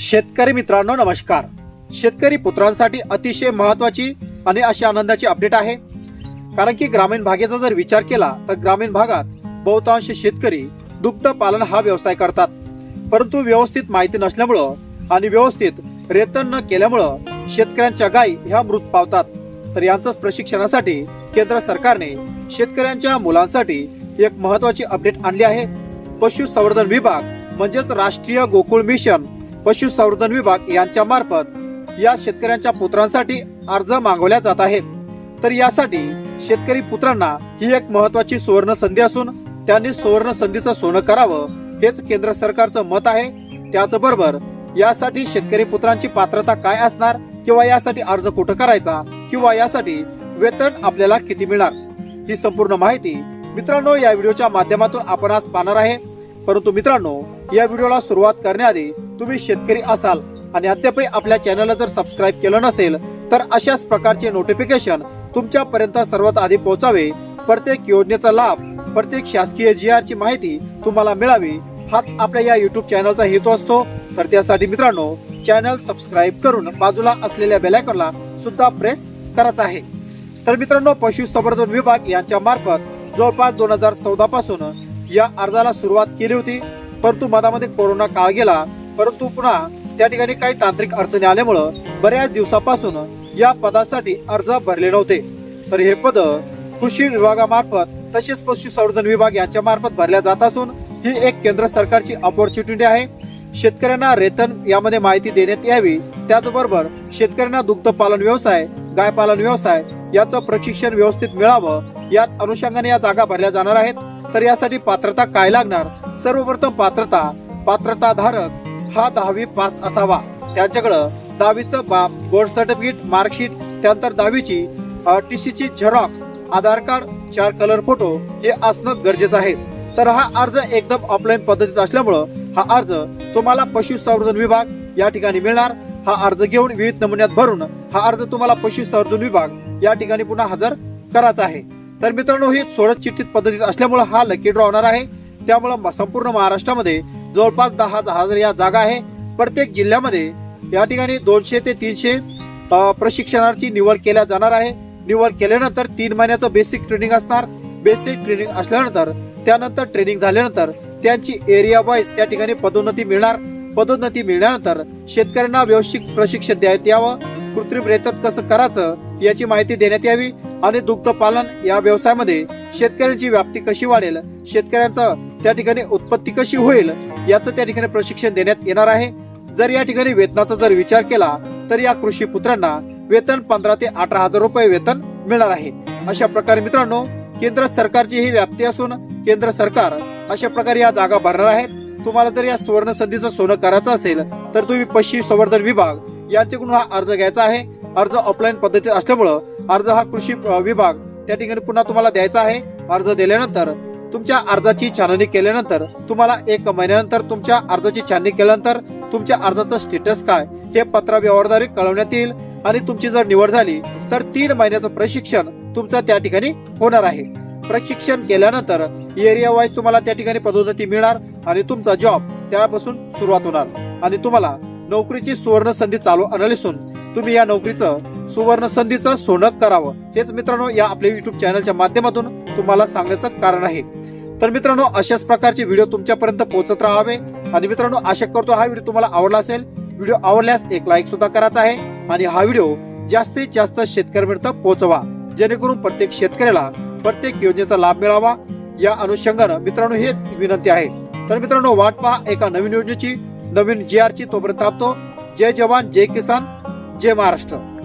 शेतकरी मित्रांनो नमस्कार. शेतकरी पुत्रांसाठी अतिशय महत्वाची आणि अशी आनंदाची अपडेट आहे. कारण की ग्रामीण भागाचा जर विचार केला तर ग्रामीण भागात बहुतांश शेतकरी दुग्ध पालन हा व्यवसाय करतात. परंतु व्यवस्थित माहिती नसल्यामुळं आणि व्यवस्थित रेतन न केल्यामुळं शेतकऱ्यांच्या गायी ह्या मृत पावतात. तर यांचंच प्रशिक्षणासाठी केंद्र सरकारने शेतकऱ्यांच्या मुलांसाठी एक महत्वाची अपडेट आणली आहे. पशुसंवर्धन विभाग म्हणजेच राष्ट्रीय गोकुळ मिशन पशुसंवर्धन विभाग यांच्या मार्फत या शेतकऱ्यांच्या पुत्रांसाठी अर्ज मागवल्या जात आहे तर यासाठी शेतकरी पुत्रांना ही एक महत्वाची सुवर्ण संधी असून त्यांनी सुवर्ण संधीचं सोनं करावं हेच केंद्र सरकारचं मत आहे. त्याचबरोबर यासाठी शेतकरी पुत्रांची पात्रता काय असणार किंवा यासाठी अर्ज कुठं करायचा किंवा यासाठी वेतन आपल्याला किती मिळणार? ही संपूर्ण माहिती मित्रांनो या व्हिडिओच्या माध्यमातून आपण आज पाहणार आहे. परंतु मित्रांनो या व्हिडिओला सुरुवात करण्याआधी तुम्ही शेतकरी असाल आणि अद्यापही आपल्या चॅनलला जर सबस्क्राईब केलं नसेल तर अशाच प्रकारचे नोटिफिकेशन तुमच्यापर्यंत सर्वात आधी पोहोचावे. प्रत्येक योजनेचा लाभ प्रत्येक शासकीय जी आर ची माहिती तुम्हाला मिळावी हाच आपल्या या युट्यूब चॅनलचा हेतू असतो. तर त्यासाठी मित्रांनो चॅनल सबस्क्राईब करून बाजूला असलेल्या बेलायकॉनला सुद्धा प्रेस करायचा आहे. तर मित्रांनो पशुसंवर्धन विभाग यांच्या मार्फत जवळपास दोन हजार चौदा पासून या अर्जाला सुरुवात केली होती. परंतु मधामध्ये कोरोना काळ गेला. परंतु पुन्हा त्या ठिकाणी काही तांत्रिक अडचणी आल्यामुळं बऱ्याच दिवसापासून या पदासाठी अर्ज भरले नव्हते. तर हे पद कृषी विभागामार्फत तसेच पशुसंवर्धन विभाग यांच्या मार्फत भरल्या जात असून ही एक केंद्र सरकारची ऑपॉर्च्युनिटी आहे. शेतकऱ्यांना रेतन यामध्ये माहिती देण्यात यावी. त्याचबरोबर शेतकऱ्यांना दुग्ध पालन व्यवसाय गाय पालन व्यवसाय याचं प्रशिक्षण व्यवस्थित मिळावं याच अनुषंगाने या जागा भरल्या जाणार आहेत. तर यासाठी पात्रता काय लागणार? सर्वप्रथम पात्रता पात्रता धारक हा दहावी पास असावा. त्यांच्याकडं दहावीचं बाप बोर्ड सर्टिफिकेट मार्कशीट त्यानंतर दहावीची टीसीची झेरॉक्स आधार कार्ड चार कलर फोटो हे असणं गरजेचं आहे. तर हा अर्ज एकदम ऑफलाईन पद्धतीत असल्यामुळं हा अर्ज तुम्हाला पशुसंवर्धन विभाग या ठिकाणी मिळणार. हा अर्ज घेऊन विविध नमुन्यात भरून हा अर्ज तुम्हाला पशुसंवर्धन विभाग या ठिकाणी पुन्हा हजर करायचा आहे. तर मित्रांनो ही सोडत चिठ्ठीत पद्धतीत असल्यामुळं हा लकी ड्रॉ होणार आहे. त्यामुळं संपूर्ण महाराष्ट्रामध्ये जवळपास दहा हजार या जागा आहे. प्रत्येक जिल्ह्यामध्ये या ठिकाणी दोनशे ते तीनशे प्रशिक्षणार्थी निवड केल्या जाणार आहे. निवड केल्यानंतर तीन महिन्याचं बेसिक ट्रेनिंग असणार. बेसिक ट्रेनिंग असल्यानंतर त्यानंतर ट्रेनिंग झाल्यानंतर त्यांची एरिया वाईज त्या ठिकाणी पदोन्नती मिळणार. पदोन्नती मिळाल्यानंतर शेतकऱ्यांना व्यवस्थित प्रशिक्षण देण्यात यावं. कृत्रिम रेतात कसं करायचं याची माहिती देण्यात यावी. आणि दुग्ध पालन या व्यवसायामध्ये शेतकऱ्यांची व्याप्ती कशी वाढेल? शेतकऱ्यांचं त्या ठिकाणी उत्पत्ती कशी होईल? याचं त्या ठिकाणी प्रशिक्षण देण्यात येणार आहे. जर या ठिकाणी वेतनाचा जर विचार केला तर या कृषी पुत्रांना वेतन पंधरा ते अठरा हजार रुपये वेतन मिळणार आहे. अशा प्रकारे मित्रांनो केंद्र सरकारची ही व्याप्ती असून केंद्र सरकार अशा प्रकारे या जागा भरणार आहेत. तुम्हाला जर या सुवर्ण संधीचं सोनं करायचं असेल तर तुम्ही पश्चिम संवर्धन विभाग यांच्याकडून हा अर्ज घ्यायचा आहे. अर्ज ऑफलाईन पद्धतीत असल्यामुळं अर्ज हा कृषी विभाग त्या ठिकाणी पुन्हा तुम्हाला द्यायचा आहे. अर्ज दिल्यानंतर तुमच्या अर्जाची छाननी केल्यानंतर तुम्हाला एक महिन्यानंतर तुमच्या अर्जाची छाननी केल्यानंतर तुमच्या अर्जाचं स्टेटस काय हे पत्र व्यवहारद्वारे कळवण्यात येईल आणि तुमची जर निवड झाली तर तीन महिन्याचं प्रशिक्षण तुमचं त्या ठिकाणी होणार आहे. प्रशिक्षण केल्यानंतर एरिया वाईज तुम्हाला त्या ठिकाणी पदोन्नती मिळणार आणि तुमचा जॉब त्यापासून सुरुवात होणार. आणि तुम्हाला नोकरीची सुवर्ण संधी चालू असून तुम्ही या नोकरीचं सुवर्ण संधीचं सोनं करावं. हेच मित्रांनो या आपल्या युट्यूब चॅनलच्या माध्यमातून तुम्हाला सांगण्याचं कारण आहे. तर मित्रांनो अशाच प्रकारचे व्हिडिओ तुमच्यापर्यंत पोहोचत राहावे. आणि मित्रांनो आशा करतो हा व्हिडिओ तुम्हाला आवडला असेल. व्हिडिओ आवडल्यास एक लाईक सुद्धा करायचा आहे. आणि हा व्हिडिओ जास्तीत जास्त शेतकऱ्यांपर्यंत पोहोचवा. जेणेकरून प्रत्येक शेतकऱ्याला प्रत्येक योजनेचा लाभ मिळावा. या अनुषंगानं मित्रांनो हेच विनंती आहे. तर मित्रांनो वाट पहा एका नवीन योजनेची. नवीन जी आर ची तोपर्यंत थांबतो जय जवान जय किसान जय महाराष्ट्र.